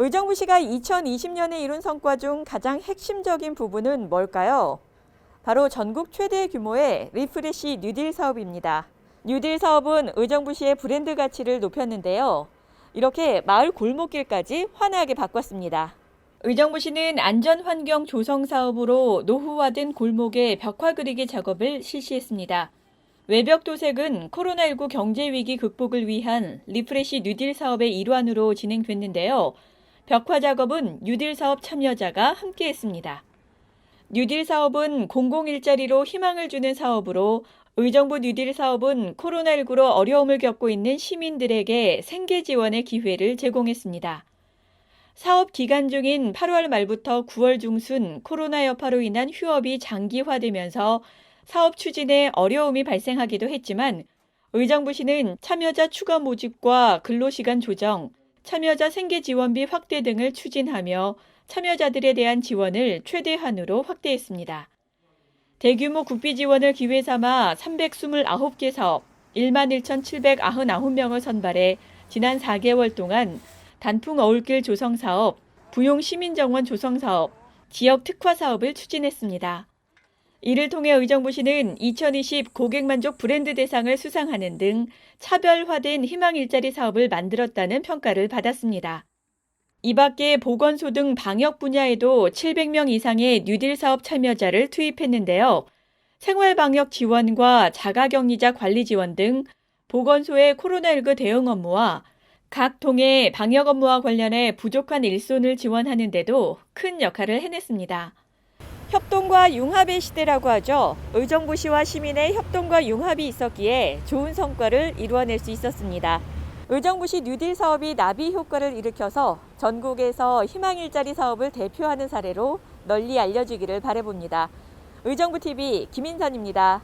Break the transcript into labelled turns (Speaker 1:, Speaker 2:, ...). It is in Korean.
Speaker 1: 의정부 시가 2020년에 이룬 성과 중 가장 핵심적인 부분은 뭘까요? 바로 전국 최대 규모의 리프레시 뉴딜 사업입니다. 뉴딜 사업은 의정부시의 브랜드 가치를 높였는데요. 이렇게 마을 골목길까지 환하게 바꿨습니다. 의정부시는 안전환경 조성 사업으로 노후화된 골목에 벽화 그리기 작업을 실시했습니다. 외벽 도색은 코로나19 경제 위기 극복을 위한 리프레시 뉴딜 사업의 일환으로 진행됐는데요. 벽화 작업은 뉴딜 사업 참여자가 함께 했습니다. 뉴딜 사업은 공공 일자리로 희망을 주는 사업으로 의정부 뉴딜 사업은 코로나19로 어려움을 겪고 있는 시민들에게 생계 지원의 기회를 제공했습니다. 사업 기간 중인 8월 말부터 9월 중순 코로나 여파로 인한 휴업이 장기화되면서 사업 추진에 어려움이 발생하기도 했지만 의정부시는 참여자 추가 모집과 근로시간 조정, 참여자 생계 지원비 확대 등을 추진하며 참여자들에 대한 지원을 최대한으로 확대했습니다. 대규모 국비 지원을 기회 삼아 329개 사업, 11,799명을 선발해 지난 4개월 동안 단풍 어울길 조성 사업, 부용 시민정원 조성 사업, 지역 특화 사업을 추진했습니다. 이를 통해 의정부시는 2020 고객만족 브랜드 대상을 수상하는 등 차별화된 희망 일자리 사업을 만들었다는 평가를 받았습니다. 이 밖에 보건소 등 방역 분야에도 700명 이상의 뉴딜 사업 참여자를 투입했는데요. 생활 방역 지원과 자가격리자 관리 지원 등 보건소의 코로나19 대응 업무와 각 동의 방역 업무와 관련해 부족한 일손을 지원하는 데도 큰 역할을 해냈습니다. 협동과 융합의 시대라고 하죠. 의정부시와 시민의 협동과 융합이 있었기에 좋은 성과를 이루어낼 수 있었습니다. 의정부시 뉴딜 사업이 나비 효과를 일으켜서 전국에서 희망 일자리 사업을 대표하는 사례로 널리 알려지기를 바라봅니다. 의정부 TV 김인선입니다.